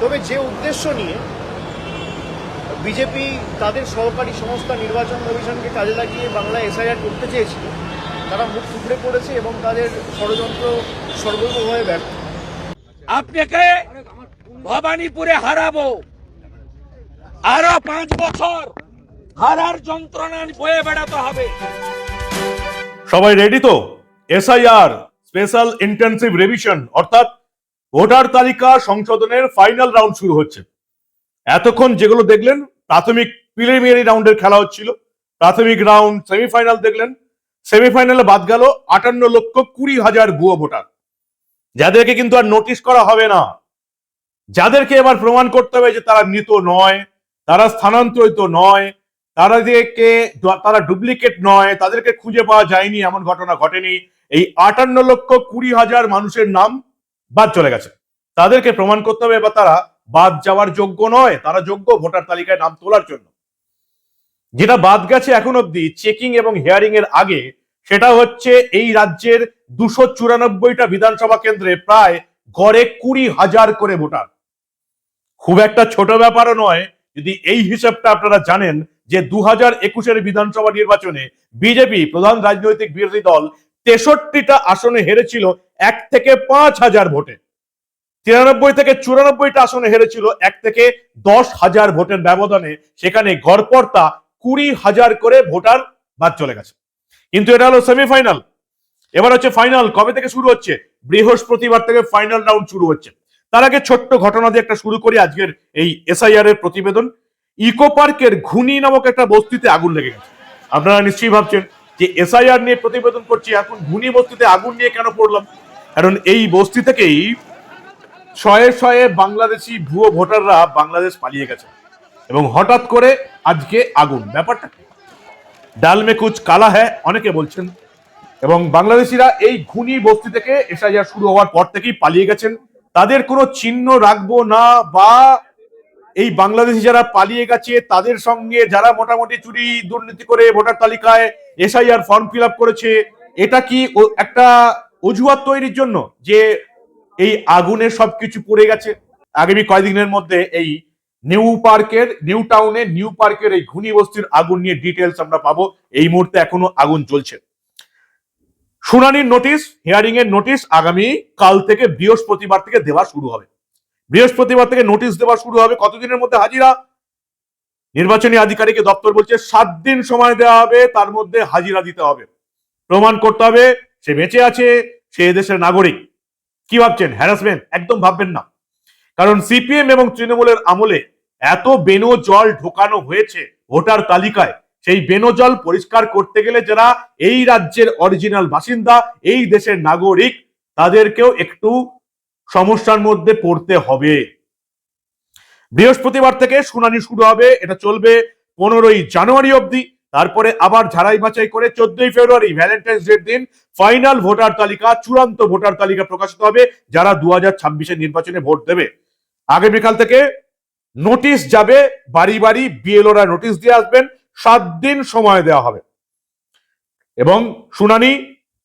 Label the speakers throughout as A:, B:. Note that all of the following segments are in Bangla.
A: তবে যে উদ্দেশ্য নিয়ে বিজেপি তাদের সহকারী সংস্থা নির্বাচন কমিশনকে কাজে লাগিয়ে বাংলা এসআইআর করতে চেয়েছিল তারা মুখ টুকরে পড়েছে এবং তাদের ষড়যন্ত্র সর্বতভাবে ব্যর্থ।
B: আপনাকে ভবানীপুরে হারাবো। আরও পাঁচ বছর হারার যন্ত্রণা বয়ে বেড়াতে হবে।
C: সবাই রেডি তো? এসআইআর স্পেশাল ইন্টেন্সিভ রিভিশন অর্থাৎ ভোটার তালিকা সংশোধনের ফাইনাল রাউন্ড শুরু হচ্ছে। এতক্ষণ যেগুলো দেখলেন, প্রাথমিক প্রিলিমিনারি রাউন্ডের খেলা হচ্ছিল। প্রাথমিক রাউন্ড সেমিফাইনাল দেখলেন। সেমিফাইনালে বাদ গেল আটান্ন লক্ষ কুড়ি হাজার ভুয়ো ভোটার। যাদেরকে কিন্তু আর নোটিশ করা হবে না। যাদেরকে এবার প্রমাণ করতে হবে যে তারা মৃত নয়, তারা স্থানান্তরিত নয়, তাদেরকে তারা ডুপ্লিকেট নয়, তাদেরকে খুঁজে পাওয়া যায়নি, এমন ঘটনা ঘটেনি। এই আটান্ন লক্ষ কুড়ি হাজার মানুষের নাম বাদ চলে গেছে। তাদেরকে প্রমাণ করতে হবে বা তারা বাদ যাওয়ার যোগ্য নয়, তারা যোগ্য ভোটার তালিকায় নাম তোলার জন্য। যেটা বাদ গেছে এখন অব্দি চেকিং এবং হিয়ারিং এর আগে, সেটা হচ্ছে এই রাজ্যের দুশো চুরানব্বইটা বিধানসভা কেন্দ্রে প্রায় গড়ে কুড়ি হাজার করে ভোটার। খুব একটা ছোট ব্যাপারও নয়, যদি এই হিসাবটা আপনারা জানেন যে দু হাজার একুশের বিধানসভা নির্বাচনে বিজেপি প্রধান রাজনৈতিক বিরোধী দল তেষট্টিটা আসনে হেরেছিল এক থেকে পাঁচ হাজার ভোটে। তিরানব্বই থেকে চুরানব্বইটা আসনে হেরেছিল এক থেকে দশ হাজার ভোটের ব্যবধানে। সেখানে গড়পড়তা কুড়ি হাজার করে ভোটার বাদ চলে গেছে। কিন্তু এটা হলো সেমিফাইনাল। এবার হচ্ছে ফাইনাল। কবে থেকে শুরু হচ্ছে? বৃহস্পতিবার থেকে ফাইনাল রাউন্ড শুরু হচ্ছে। তার আগে ছোট্ট ঘটনা দিয়ে একটা শুরু করি আজকের এই এসআইআর এর প্রতিবেদন। ইকো পার্কের ঘুনি নামক একটা বস্তিতে আগুন লেগে গেছে। আপনারা নিশ্চয়ই ভাবছেন যে এসআইআর নিয়ে প্রতিবেদন করছি, এখন ঘুনি বস্তিতে আগুন নিয়ে কেন পড়লাম? কারণ এই বস্তি থেকেই শয়ে শয়ে বাংলাদেশি ভুয়ো ভোটাররা বাংলাদেশ পালিয়ে গেছে। এবং হঠাৎ করে আজকে আগুন। ব্যাপারটা? ডাল কালা হ্যাঁ অনেকে বলছেন। এবং বাংলাদেশিরা এই ঘুনি বস্তি থেকে এসআইআর শুরু হওয়ার পর থেকেই পালিয়ে গেছেন। তাদের কোনো চিহ্ন রাখব না বা এই বাংলাদেশি যারা পালিয়ে গেছে, তাদের সঙ্গে যারা মোটামুটি চুরি, দুর্নীতি করে ভোটার তালিকায় এসআইআর ফর্ম ফিল করেছে, এটা কি একটা অজুহাত তৈরির জন্য যে এই আগুনে সবকিছু পড়ে গেছে। আগামী কয়েকদিনের মধ্যে এই নিউ পার্কের, নিউ টাউনে, নিউ পার্কের এই ঘুনি বস্তির আগুন নিয়ে ডিটেলস আমরা পাবো। এই মুহূর্তে এখনও আগুন জ্বলছে। শুনানির নোটিশ হিয়ারিং এর নোটিশ আগামী কাল থেকে বৃহস্পতিবার থেকে দেওয়া শুরু হবে। বৃহস্পতিবার থেকে নোটিশ দেওয়া শুরু হবে। কতদিনের মধ্যে হাজিরা? নির্বাচনী আধিকারিকের দপ্তর বলছে, সাত দিন সময় দেওয়া হবে, তার মধ্যে হাজিরা দিতে হবে। প্রমাণ করতে হবে সে বেঁচে আছে, সে দেশের নাগরিক। কি ভাবছেন? হ্যারাসমেন্ট একদম ভাববেন না। কারণ সিপিএম এবং তৃণমূলের আমলে এত বেনো জল ঢোকানো হয়েছে ভোটার তালিকায়, সেই বেনো জল পরিষ্কার করতে গেলে যারা এই রাজ্যের অরিজিনাল বাসিন্দা, এই দেশের নাগরিক, তাদেরকেও একটু সমস্যার মধ্যে পড়তে হবে। বৃহস্পতিবার থেকে শুনানি শুরু হবে, এটা চলবে পনেরোই জানুয়ারি অবধি। তারপরে আবার ঝাড়াই বাছাই করে চোদ্দই ফেব্রুয়ারি ভ্যালেন্টাইন্স ডের দিন ফাইনাল ভোটার তালিকা, চূড়ান্ত ভোটার তালিকা প্রকাশিত হবে, যারা দু হাজার নির্বাচনে ভোট দেবে। আগামীকাল থেকে নোটিশ যাবে, বাড়ি বাড়ি বিএলওরা নোটিশ দিয়ে আসবেন, সাত দিন সময় দেওয়া হবে। এবং শুনানি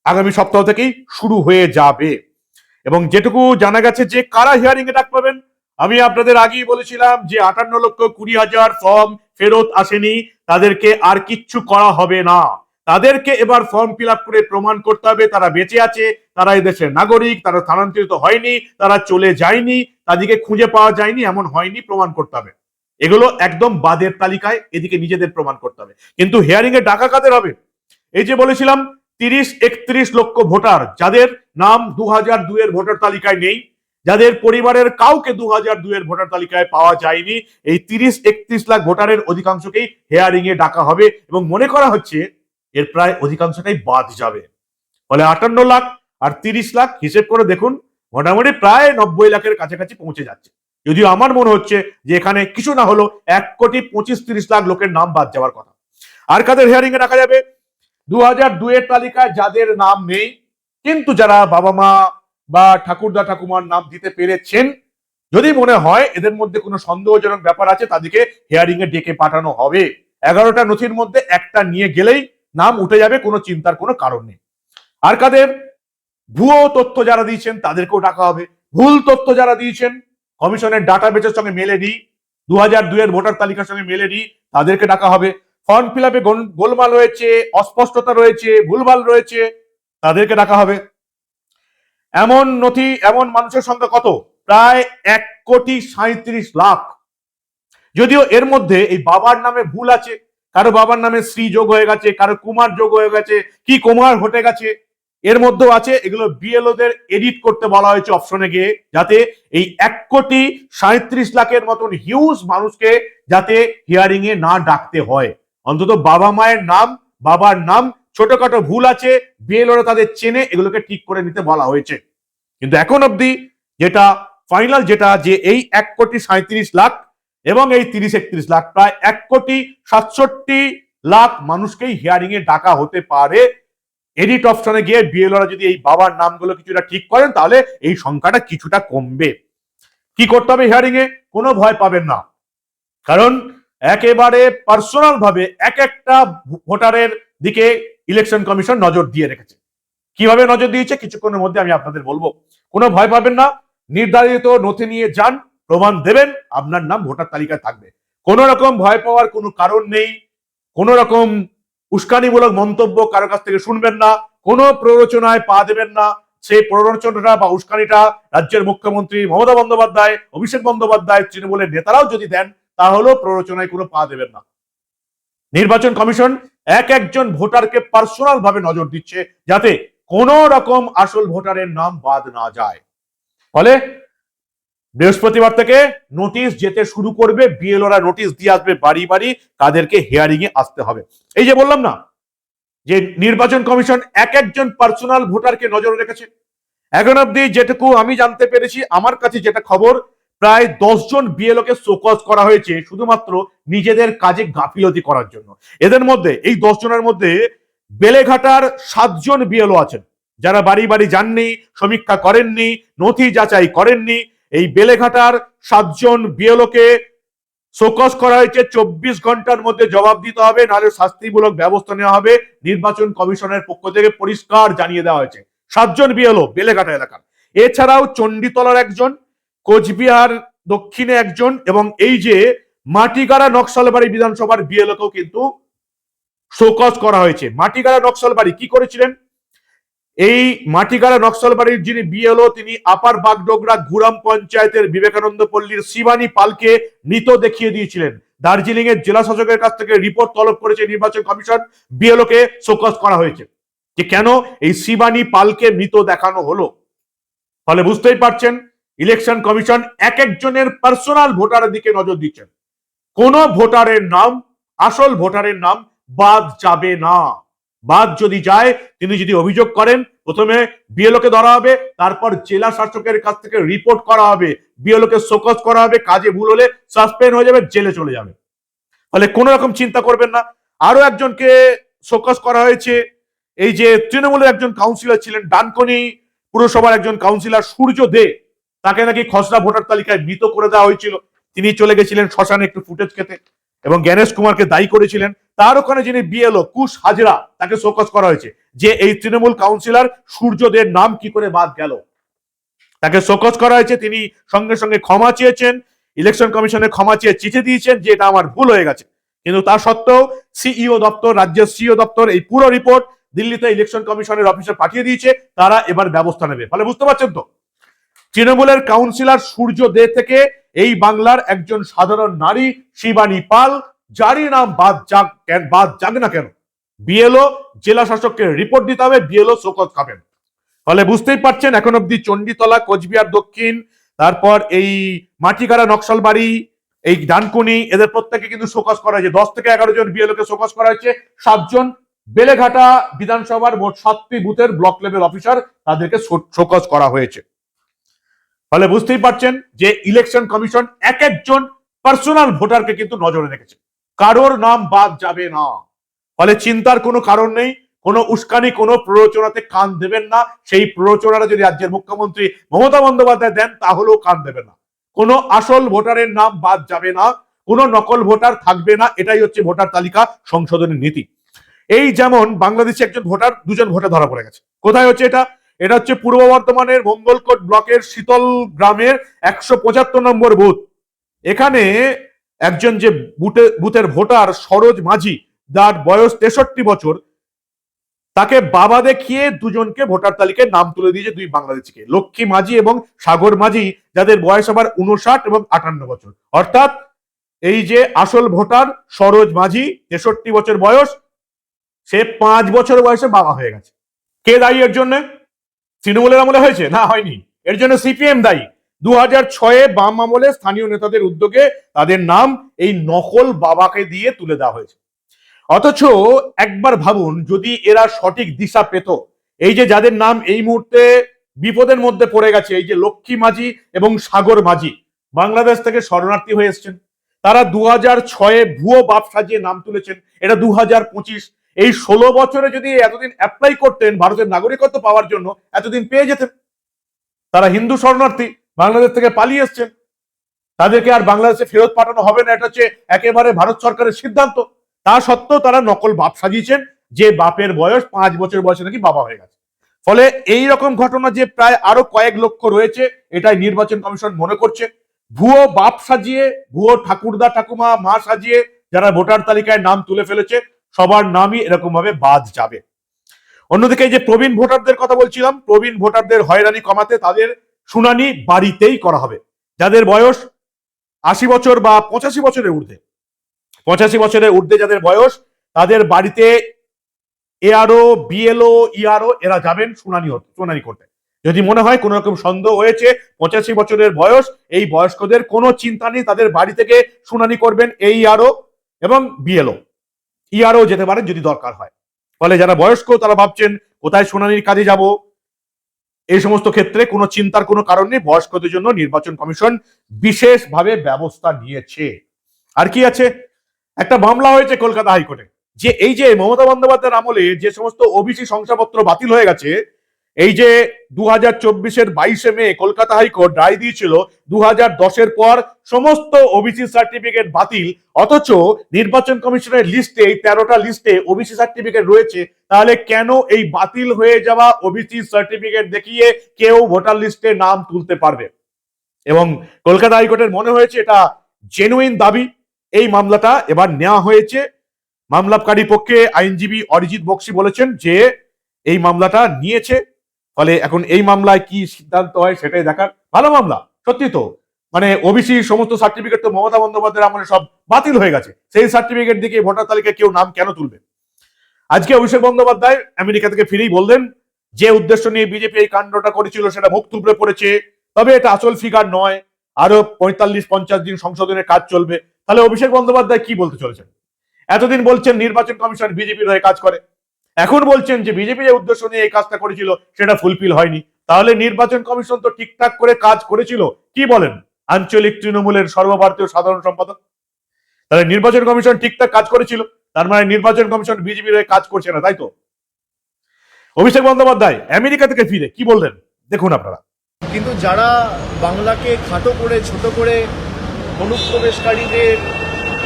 C: আগামী সপ্তাহ থেকেই শুরু হয়ে যাবে। এবং যেটুকু জানা গেছে যে কারা হিয়ারিং এ ডাক পাবেন, আমি আপনাদের আগেই বলেছিলাম যে আটান্ন লক্ষ কুড়ি হাজার ফর্ম ফেরত আসেনি। তাদেরকে আর কিচ্ছু করা হবে না। তাদেরকে এবার ফর্ম ফিল করে প্রমাণ করতে হবে, তারা বেঁচে আছে, তারা এদেশের নাগরিক, তারা স্থানান্তরিত হয়নি, তারা চলে যায়নি, তাদেরকে খুঁজে পাওয়া যায়নি, এমন হয়নি, প্রমাণ করতে হবে। এগুলো একদম বাদের তালিকায় এদিকে নিজেদের প্রমাণ করতে হবে। কিন্তু হিয়ারিং এ ডাকা কাদের হবে? এই যে বলেছিলাম, তিরিশ একত্রিশ লক্ষ ভোটার, যাদের নাম দু হাজার দুয়ের ভোটার তালিকায় নেই যাদের পরিবারের কাউকে দু হাজার দুয়ের ভোটার তালিকায় পাওয়া যায়নি, এই তিরিশ একত্রিশ লাখ ভোটারের অধিকাংশকেই হেয়ারিং এ ডাকা হবে এবং মনে করা হচ্ছে এর প্রায় অধিকাংশটাই বাদ যাবে। ফলে আটান্ন লাখ আর তিরিশ লাখ, হিসেব করে দেখুন, মোটামুটি প্রায় নব্বই লাখের কাছাকাছি পৌঁছে যাচ্ছে। যদিও আমার মনে হচ্ছে যে এখানে কিছু না হলো এক কোটি পঁচিশ তিরিশ লাখ লোকের নাম বাদ যাওয়ার কথা। আর কাদের হেয়ারিং এ রাখা যাবে? দু হাজার দুয়ের তালিকায় যাদের নাম নেই, কিন্তু যারা বাবা মা বা ঠাকুরদা ঠাকুমার নাম দিতে পেরেছেন। যদি মনে হয় এদের মধ্যে কোনো সন্দেহজনক ব্যাপার আছে, তাদেরকে হিয়ারিং এ ডেকে পাঠানো হবে। এগারোটা নথির মধ্যে একটা নিয়ে গেলেই নাম উঠে যাবে, কোনো চিন্তার কোনো কারণ নেই। আর কাদের? ভুয়ো তথ্য যারা দিয়েছেন, তাদেরকেও ডাকা হবে। ভুল তথ্য যারা দিয়েছেন, কমিশনের ডাটা বেচের সঙ্গে মেলেনি দু হাজার দুইয়ের ভোটার তালিকার সঙ্গে মেলেনি তাদেরকে ডাকা হবে। ফর্ম ফিল আপে গোলমাল রয়েছে, অস্পষ্টতা রয়েছে, ভুলভাল রয়েছে, তাদেরকে ডাকা হবে। এমন নথি, এমন মানুষের সংখ্যা কত? প্রায় এক কোটি সাঁত্রিশ লাখ। যদিও এর মধ্যে এই বাবার নামে ভুল আছে, কারও বাবার নামে শ্রী যোগ হয়ে গেছে, কারও কুমার যোগ হয়ে গেছে, কি কুমার ঘটে গেছে, এর মধ্যেও আছে, এগুলো বিএলওদের এডিট করতে বলা হয়েছে অপশনে গিয়ে, যাতে এই এক কোটি সাঁত্রিশ লাখের মতন হিউজ মানুষকে যাতে হিয়ারিং এ না ডাকতে হয়। অন্তত বাবা মায়ের নাম, বাবার নাম ছোটখাটো ভুল আছে বিএলওরা তাদের চেনে, এগুলোকে ঠিক করে নিতে বলা হয়েছে। কিন্তু এখন অবধি যেটা ফাইনাল যেটা, যে এই এক কোটি সাঁত্রিশ লাখ এবং এই তিরিশ একত্রিশ লাখ, প্রায় এক কোটি সাতষট্টি লাখ মানুষকেই হিয়ারিং এ ডাকা হতে পারে। এডিট অপশনে গিয়ে বিএলওরা যদি এই বাবার নামগুলো কিছুটা ঠিক করেন, তাহলে এই সংখ্যাটা কিছুটা কমবে। কি করতে হবে হিয়ারিং এ? কোনো ভয় পাবেন না। কারণ একেবারে পার্সোনাল ভাবে এক একটা ভোটারের দিকে ইলেকশন কমিশন নজর দিয়ে রেখেছে। কীভাবে নজর দিয়েছে? কিছুক্ষণের মধ্যে আমি আপনাদের বলব। কোনো ভয় পাবেন না। নির্ধারিত নথি নিয়ে যান, প্রমাণ দেবেন, আপনার নাম ভোটার তালিকায় থাকবে। কোনো রকম ভয় পাওয়ার কোনো কারণ নেই। কোনো রকম উস্কানিমূলক মন্তব্য কারও কাছ থেকে শুনবেন না। কোনো প্ররোচনায় পা দেবেন না। সেই প্ররোচনাটা বা উস্কানিটা রাজ্যের মুখ্যমন্ত্রী মমতা বন্দ্যোপাধ্যায়, অভিষেক বন্দ্যোপাধ্যায়, তৃণমূলের নেতারাও যদি দেন, তাহলেও প্ররোচনায় কোনো পা দেবেন না। নির্বাচন কমিশন এক একজন ভোটারকে পার্সোনাল ভাবে নজর দিচ্ছে যাতে কোন রকম আসল ভোটারের নাম বাদ না যায়। ফলে বৃহস্পতিবার থেকে নোটিশ যেতে শুরু করবে বিএলওরা নোটিশ দিয়ে আসবে বাড়ি বাড়ি, তাদেরকে হিয়ারিং এ আসতে হবে। এই যে বললাম না, যে নির্বাচন কমিশন এক একজন পার্সোনাল ভোটারকে নজর রেখেছে। এখন অব্দি যেটুকু আমি জানতে পেরেছি, আমার কাছে যেটা খবর প্রায় দশজন বিএলও কে শোকজ করা হয়েছে শুধুমাত্র নিজেদের কাজে গাফিলতি করার জন্য। এদের মধ্যে, এই দশ জনের মধ্যে বেলেঘাটার সাতজন বিএলও আছেন। যারা বাড়ি বাড়ি যাননি, সমীক্ষা করেননি, নথি যাচাই করেননি, এই বেলেঘাটার সাতজন বিএলও কে শোকজ করা হয়েছে। চব্বিশ ঘণ্টার মধ্যে জবাব দিতে হবে, নাহলে শাস্তিমূলক ব্যবস্থা নেওয়া হবে। নির্বাচন কমিশনের পক্ষ থেকে পরিষ্কার জানিয়ে দেওয়া হয়েছে। সাতজন বিএলও বেলেঘাটা এলাকার। এছাড়াও চণ্ডীতলার একজন কোচবিহার দক্ষিণে একজন এবং এই যে মাটিগাড়া নকশালবাড়ি বিধানসভার বিএলওকেও কিন্তু শোকজ করা হয়েছে। মাটিগাড়া নকশালবাড়ি কি করেছিলেন? এই মাটিগাড়া নকশালবাড়ির যিনি বিএলও তিনি আপার বাগডোগরা গুরাম পঞ্চায়েতের বিবেকানন্দ পল্লীর শিবানী পালকে মৃত দেখিয়ে দিয়েছিলেন। দার্জিলিং এর জেলা শাসকের কাছ থেকে রিপোর্ট তলব করেছে নির্বাচন কমিশন। বিএলও কে শোকজ করা হয়েছে যে কেন এই শিবানী পালকে মৃত দেখানো হলো? ফলে বুঝতেই পারছেন ইলেকশন কমিশন এক একজনের পার্সোনাল ভোটারের দিকে নজর দিচ্ছেন। কোন ভোটারের নাম, আসল ভোটারের নাম বাদ যাবে না। বাদ যদি যায়, তিনি যদি অভিযোগ করেন, প্রথমে বিএলও কে ধরা হবে, তারপর জেলা শাসকের কাছ থেকে রিপোর্ট করা হবে বিএলও কে শোকজ করা হবে, কাজে ভুল হলে সাসপেন্ড হয়ে যাবে, জেলে চলে যাবে। ফলে কোনো রকম চিন্তা করবেন না। আরও একজনকে শোকজ করা হয়েছে, এই যে তৃণমূলের একজন কাউন্সিলর ছিলেন ডানকনি পুরসভার একজন কাউন্সিলর সূর্য দে। তাকে নাকি খসড়া ভোটার তালিকায় মৃত করে দেওয়া হয়েছিল। তিনি চলে গেছিলেন শ্মশানে একটু ফুটেজ খেতে এবং জ্ঞানেশ কুমারকে দায়ী করেছিলেন। তার ওখানে যিনি বিএলও কুশ হাজরা, তাকে শোকজ করা হয়েছে যে এই তৃণমূল কাউন্সিলর সূর্যদের নাম কি করে বাদ গেল। তাকে শোকজ করা হয়েছে, তিনি সঙ্গে সঙ্গে ক্ষমা চেয়েছেন, ইলেকশন কমিশনে ক্ষমা চেয়ে চিঠি দিয়েছেন যে এটা আমার ভুল হয়ে গেছে। কিন্তু তা সত্ত্বেও সিইও দপ্তর, রাজ্যের সিইও দপ্তর এই পুরো রিপোর্ট দিল্লিতে ইলেকশন কমিশনের অফিসে পাঠিয়ে দিয়েছে, তারা এবার ব্যবস্থা নেবে। ফলে বুঝতে পারছেন তো? তৃণমূলের কাউন্সিলর সূর্য দে থেকে এই বাংলার একজন সাধারণ নারী, শিবানী পাল। যারই নাম বাদ যাক বাদ যাক না কেন, বিএলও জেলা শাসককে রিপোর্ট দিতে হবে, বিএলও শোকজ খাবেন। ফলে বুঝতেই পারছেন, এখন অব্দি চণ্ডীতলা, কোচবিহার, দক্ষিণ, তারপর এই মাটিগাড়া নকশালবাড়ি, এই ডানকুনি, এদের প্রত্যেকে কিন্তু শোকজ করা হয়েছে। দশ থেকে এগারো জন বিএলও কে শোকজ করা হয়েছে। সাতজন বেলেঘাটা বিধানসভার মোট সাতটি বুথের ব্লক লেভেল অফিসার তাদেরকে শো- শোকজ করা হয়েছে। ফলে বুঝতেই পারছেন যে ইলেকশন কমিশন এক একজন পার্সোনাল ভোটারকে কিন্তু নজরে রেখেছে। কারোর নাম বাদ যাবে না। ফলে চিন্তার কোনো কারণ নেই, কোনো উস্কানি, কোনো প্ররোচনাতে কান দেবেন না। সেই প্ররোচনাটা যদি রাজ্যের মুখ্যমন্ত্রী মমতা বন্দ্যোপাধ্যায় দেন, তাহলেও কান দেবেন না। কোনো আসল ভোটারের নাম বাদ যাবে না, কোনো নকল ভোটার থাকবে না, এটাই হচ্ছে ভোটার তালিকা সংশোধনের নীতি। এই যেমন বাংলাদেশে একজন ভোটার, দুজন ভোটার ধরা পড়ে গেছে। কোথায় হচ্ছে এটা? এটা হচ্ছে পূর্ব বর্ধমানের মঙ্গলকোট ব্লকের শীতল গ্রামের একশো পঁচাত্তর নম্বর বুথ। এখানে একজন যে বুথে বুথের ভোটার সরোজ মাঝি, যার বয়স তেষট্টি বছর, তাকে বাবা দেখিয়ে দুজনকে ভোটার তালিকায় নাম তুলে দিয়েছে দুই বাংলাদেশিকে। লক্ষ্মী মাঝি এবং সাগর মাঝি, যাদের বয়স আবার উনষাট এবং আটান্ন বছর। অর্থাৎ এই যে আসল ভোটার সরোজ মাঝি, তেষট্টি বছর বয়স, সে পাঁচ বছর বয়সে বাবা হয়ে গেছে। কে দায়ী এর জন্য? তৃণমূলের আমলে হয়েছে? না, হয়নি। এর জন্য সিপিএম দায়ী। দু হাজার ছয়ে বাম আমলে স্থানীয় নেতাদের উদ্যোগে তাদের নাম এই নকল বাবাকে দিয়ে তুলে দেওয়া হয়েছে। অথচ একবার ভাবুন, যদি এরা সঠিক দিশা পেত, এই যে যাদের নাম এই মুহূর্তে বিপদের মধ্যে পড়ে গেছে, এই যে লক্ষ্মী মাঝি এবং সাগর মাঝি, বাংলাদেশ থেকে শরণার্থী হয়ে এসছেন। তারা দু হাজার ছয়ে ভুয়ো বাপ সাজিয়ে নাম তুলেছেন, এটা দু হাজার পঁচিশ এই ষোলো বছরে যদি এতদিন অ্যাপ্লাই করতেন ভারতের নাগরিকত্ব পাওয়ার জন্য, এতদিন পেয়ে যেতেন। তারা হিন্দু শরণার্থী বাংলাদেশ থেকে পালিয়ে এসছেন। তাদেরকে আর বাংলাদেশে ফেরত পাঠানো হবে না, এটা হচ্ছে একেবারে ভারত সরকারের সিদ্ধান্ত। তা সত্ত্বেও তারা নকল বাপ সাজিয়েছেন, যে বাপের বয়স পাঁচ বছর বয়সে নাকি বাবা হয়ে গেছে। ফলে এই রকম ঘটনা যে প্রায় আরও কয়েক লক্ষ রয়েছে, এটাই নির্বাচন কমিশন মনে করছে। ভুয়ো বাপ সাজিয়ে, ভুয়ো ঠাকুরদা ঠাকুমা, মা সাজিয়ে, যারা ভোটার তালিকায় নাম তুলে ফেলেছে সবার নামই এরকম ভাবে বাদ যাবে। অন্যদিকে এই যে প্রবীণ ভোটারদের কথা বলছিলাম, প্রবীণ ভোটারদের হয়রানি কমাতে তাদের শুনানি বাড়িতেই করা হবে। যাদের বয়স আশি বছর বা পঁচাশি বছরের ঊর্ধ্বে। পঁচাশি বছরের ঊর্ধ্বে যাদের বয়স, তাদের বাড়িতে এআরও, বিএলও, ইআরও, এরা যাবেন শুনানি শুনানি করতে। যদি মনে হয় কোনো রকম সন্দেহ হয়েছে পঁচাশি বছরের বয়স, এই বয়স্কদের কোনো চিন্তা নেই, তাদের বাড়ি থেকে শুনানি করবেন এই আরও এবং বিএলও। ইআরও যেতে পারেন যদি দরকার হয়। ফলে যারা বয়স্ক, তারা ভাবছেন, কোথায় শুনানির কাজে যাব? এই সমস্ত ক্ষেত্রে কোনো চিন্তার কোনো কারণ নেই। বয়স্কদের জন্য নির্বাচন কমিশন বিশেষভাবে ব্যবস্থা নিয়েছে। আর কি আছে? একটা মামলা হয়েছে কলকাতা হাইকোর্টে। যে এই যে মমতা বন্দ্যোপাধ্যায়ের আমলে যে সমস্ত ওবিসি শংসাপত্র বাতিল হয়ে গেছে এই যে দু হাজার চব্বিশের বাইশে মে কলকাতা হাইকোর্ট রায় দিয়েছিল দু হাজার দশের পর সমস্ত ওবিসি সার্টিফিকেট বাতিল, অথচ নির্বাচন কমিশনের লিস্টে, এই তেরোটা লিস্টে ওবিসি সার্টিফিকেট রয়েছে, তাহলে কেন এই বাতিল হয়ে যাওয়া ওবিসি সার্টিফিকেট দেখিয়ে কেউ ভোটার লিস্টে নাম তুলতে পারবে? এবং কলকাতা হাইকোর্টের মনে হয়েছে এটা জেনুইন দাবি, এই মামলাটা এবার নেওয়া হয়েছে। মামলাকারী পক্ষে আইনজীবী অরিজিৎ বক্সি বলেছেন যে এই মামলাটা নিয়েছে ফলে এখন এই মামলায় কি সিদ্ধান্ত হয় সেটাই দেখার ভালো মামলা, সত্যি তো। মানে ওবিসি সমস্ত সার্টিফিকেট তো মমতা বন্দ্যোপাধ্যায়ের আমলে সব বাতিল হয়ে গেছে। সেই সার্টিফিকেট দিকে ভোটার তালিকায় কেউ নাম কেন তুলবে আজকে অভিষেক বন্দ্যোপাধ্যায় আমেরিকা থেকে ফিরেই বললেন, যে উদ্দেশ্য নিয়ে বিজেপি এই কাণ্ডটা করেছিল সেটা মুখ তুবড়ে পড়েছে, তবে এটা আসল ফিগার নয়। আরও পঁয়তাল্লিশ, পঞ্চাশ দিন সংশোধনের কাজ চলবে। তাহলে অভিষেক বন্দ্যোপাধ্যায় কি বলতে চলেছেন? এতদিন বলছেন নির্বাচন কমিশন বিজেপির হয়ে কাজ করে। এখন বলছেন যে বিজেপি যে উদ্দেশ্য নিয়ে এই কাজটা করেছিল, সেটা ফুলফিল হয়নি। তাহলে নির্বাচন কমিশন তো ঠিকঠাক করে কাজ করেছিল। কি বলেন? আঞ্চলিক তৃণমূলের সর্বভারতীয় সাধারণ সম্পাদক? তাহলে নির্বাচন কমিশন ঠিকঠাক কাজ করেছিল, তার মানে নির্বাচন কমিশন বিজেপির হয়ে কাজ করছে না, তাই তো? অভিষেক বন্দ্যোপাধ্যায়, আমেরিকা থেকে ফিরে, কি বললেন? দেখুন আপনারা।
A: কিন্তু যারা বাংলাকে খাটো করে, ছোট করে অনুপ্রবেশকারীদের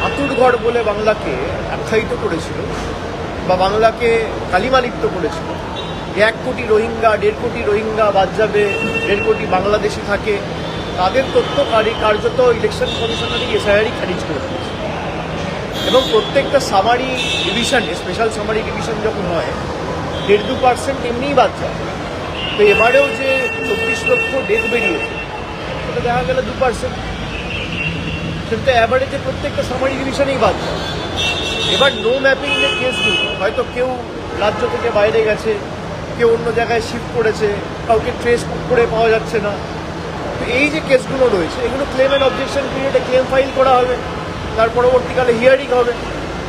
A: আতুরঘর বলে বাংলাকে আখ্যায়িত করেছিল বা বাংলাকে কালিমালিপ্ত করেছিল। এক কোটি রোহিঙ্গা, দেড় কোটি রোহিঙ্গা বাদ যাবে, দেড় কোটি বাংলাদেশি থাকে, তাদের তথ্য কারি কার্যত ইলেকশন কমিশনারই এসআইআরই খারিজ করে দিয়েছে। এবং প্রত্যেকটা সামারি ডিভিশনে স্পেশাল সামারি ডিভিশন যখন হয়, দেড় দু পার্সেন্ট এমনিই বাদ যায়। তো এবারেও যে চব্বিশ লক্ষ ডেথ বেরিয়েছে, সেটা দেখা গেল দু পার্সেন্ট সেটা অ্যাভারেজে প্রত্যেকটা সামারি ডিভিশনেই বাদ যায়। এবার নো ম্যাপিং যে কেসগুলো হয়তো কেউ রাজ্য থেকে বাইরে গেছে, কেউ অন্য জায়গায় শিফট করেছে, কাউকে ট্রেস করে পাওয়া যাচ্ছে না। তো এই যে কেসগুলো রয়েছে, এগুলো ক্লেম অ্যান্ড অবজেকশন পিরিয়ডে ক্লেম ফাইল করা হবে, তার পরবর্তীকালে হিয়ারিং হবে,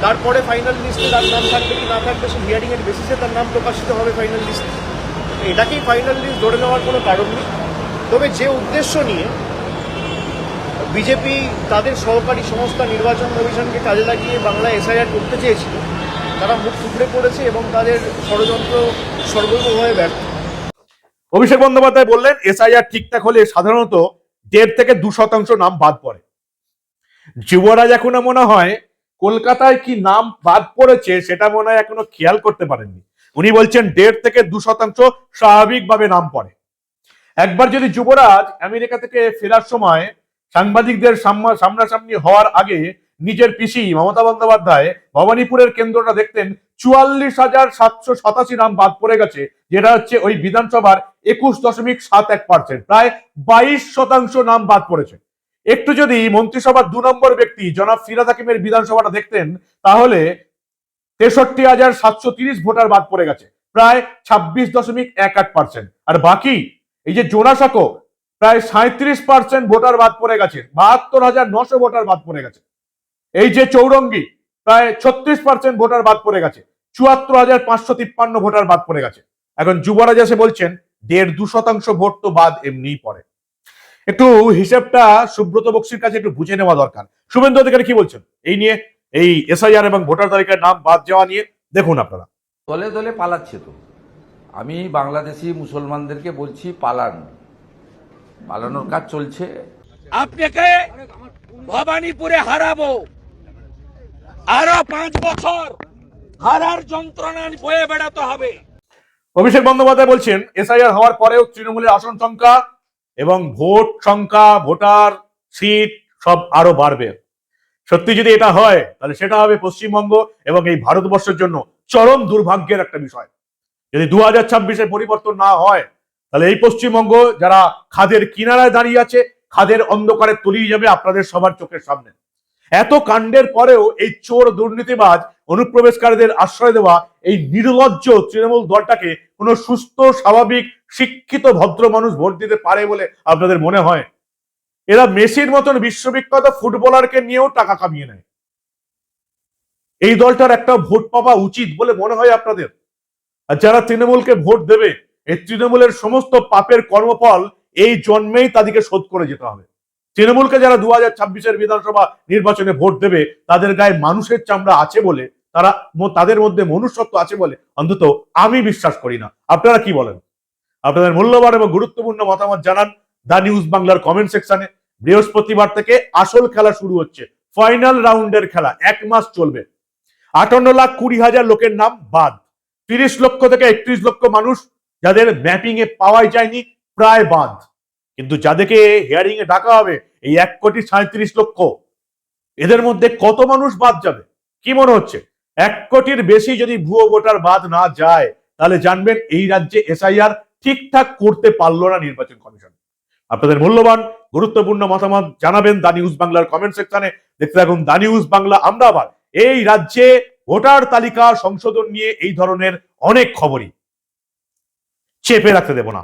A: তারপরে ফাইনাল লিস্টে তার নাম থাকবে কি না থাকবে সে হিয়ারিংয়ের বেসিসে তার নাম প্রকাশিত হবে ফাইনাল লিস্টে এটাকেই ফাইনাল লিস্ট ধরে নেওয়ার কোনো কারণ নেই। তবে যে উদ্দেশ্য নিয়ে বিজেপি তাদের সহকারী সংস্থা নির্বাচন কমিশনকে কাজে লাগিয়ে বাংলা এসআইআর করতে চেয়েছিল, তারা মুখ টুকরে পড়েছে এবং তাদের ষড়যন্ত্র সর্বতভাবে ব্যর্থ।
C: অভিষেক বন্দ্যোপাধ্যায় বললেন, এসআইআর ঠিকঠাক হলে সাধারণত দেড় থেকে দু শতাংশ নাম বাদ পড়ে। যুবরাজ এখনও মনে হয় কলকাতায় কি নাম বাদ পড়েছে সেটা মনে হয় এখনও খেয়াল করতে পারেননি। উনি বলছেন, দেড় থেকে দু শতাংশ স্বাভাবিকভাবে নাম পড়ে। একবার যদি যুবরাজ আমেরিকা থেকে ফেরার সময় সাংবাদিকদের সামনা- সামনাসামনি হওয়ার আগে নিজের পিসি মমতা বন্দ্যোপাধ্যায় ভবানীপুরের কেন্দ্রটা দেখতেন চুয়াল্লিশ হাজার সাতশো সাতাশি নাম বাদ পড়ে গেছে, যেটা হচ্ছে ওই বিধানসভার একুশ দশমিক সাত এক পার্সেন্ট, প্রায় বাইশ শতাংশ নাম বাদ পড়েছে। একটু যদি মন্ত্রিসভার দু নম্বর ব্যক্তি জনাব ফিরাদ হাকিমের বিধানসভাটা দেখতেন, তাহলে তেষট্টি হাজার সাতশো তিরিশ ভোটার বাদ পড়ে গেছে, প্রায় ছাব্বিশ দশমিক এক আট পার্সেন্ট। আর বাকি, এই যে জোনাসাঁকো প্রায় সাঁত্রিশ পার্সেন্ট ভোটার বাদ পড়ে গেছে। বাহাত্তর হাজার নশো ভোটার বাদ পড়ে গেছে। এই যে চৌরঙ্গি, প্রায় ছত্রিশ পার্সেন্ট ভোটার বাদ পড়ে গেছে। চুয়াত্তর হাজার পাঁচশো তিপ্পান্ন ভোটার বাদ পড়ে গেছে। এখন যুবরাজ এসে বলছেন, দেড় দু শতাংশ ভোট তো বাদ এমনিই পড়ে। একটু হিসেবটা সুব্রত বক্সির কাছে একটু বুঝে নেওয়া দরকার। শুভেন্দু অধিকারী কি বলছেন? এই নিয়ে, এই এসআইআর এবং ভোটার তালিকার নাম বাদ যাওয়া নিয়ে দেখুন আপনারা।
D: দলে দলে পালাচ্ছে তো। আমি বাংলাদেশি মুসলমানদেরকে বলছি, পালান। পালানোর কাজ চলছে।
B: আপনাকে ভবানীপুরে হারাবো। আরও পাঁচ বছর হারার যন্ত্রণা বয়ে বেড়াতে হবে।
C: অভিষেক বন্দ্যোপাধ্যায় বলছেন এসআইআর হওয়ার পরেও তৃণমূলের আসন সংখ্যা এবং ভোট সংখ্যা ভোটার সিট সব আরও বাড়বে। সত্যি যদি এটা হয় তাহলে সেটা হবে পশ্চিমবঙ্গ এবং এই ভারতবর্ষের জন্য চরম দুর্ভাগ্যের একটা বিষয়। যদি দু হাজার ছাব্বিশে পরিবর্তন না হয় তাহলে এই পশ্চিমবঙ্গ যারা খাদের কিনারায় দাঁড়িয়ে আছে, খাদের অন্ধকারে তলিয়ে যাবে আপনাদের সবার চোখের সামনে। এত কাণ্ডের পরেও এই চোর দুর্নীতিবাজ, অনুপ্রবেশকারীদের আশ্রয় দেওয়া এই নির্লজ্জ তৃণমূল দলটাকে কোনো সুস্থ, স্বাভাবিক, শিক্ষিত, ভদ্র মানুষ ভোট দিতে পারে বলে আপনাদের মনে হয়? এরা মেসির মতন বিশ্ববিখ্যাত ফুটবলারকে নিয়েও টাকা কামিয়ে নেয়। এই দলটার একটা ভোট পাওয়া উচিত বলে মনে হয় আপনাদের। আর যারা তৃণমূলকে ভোট দেবে এই তৃণমূলের সমস্ত পাপের কর্মফল এই জন্মেই তাদেরকে শোধ করে যেতে হবে। তৃণমূলকে যারা দু হাজার ছাব্বিশের বিধানসভা নির্বাচনে ভোট দেবে, তাদের গায়ে মানুষের চামড়া আছে বলে, তারা তাদের মধ্যে মনুষ্যত্ব আছে বলে অন্তত আমি বিশ্বাস করি না। আপনারা কি বলেন? আপনাদের মূল্যবান এবং গুরুত্বপূর্ণ মতামত জানান দা নিউজ বাংলার কমেন্ট সেকশনে। বৃহস্পতিবার থেকে আসল খেলা শুরু হচ্ছে। ফাইনাল রাউন্ডের খেলা, এক মাস চলবে। আটান্ন লাখ কুড়ি হাজার লোকের নাম বাদ। তিরিশ লক্ষ থেকে একত্রিশ লক্ষ মানুষ যাদের ম্যাপিং এ পাওয়াই যায়নি, প্রায় বাদ। কিন্তু যাদেরকে হিয়ারিং এ ডাকা হবে, এই এক কোটি সাঁত্রিশ লক্ষ। এদের মধ্যে কত মানুষ বাদ যাবে? কি মনে হচ্ছে? এক কোটির বেশি যদি ভুয়ো ভোটার বাদ না যায়, তাহলে জানবেন এই রাজ্যে এসআইআর ঠিকঠাক করতে পারল না নির্বাচন কমিশন। আপনাদের মূল্যবান, গুরুত্বপূর্ণ মতামত জানাবেন দা নিউজ বাংলার কমেন্ট সেকশনে। দেখতে থাকুন দা নিউজ বাংলা, আমরা আবার এই রাজ্যে ভোটার তালিকা সংশোধন নিয়ে এই ধরনের অনেক খবরই। চেপে রাখতে দেব না।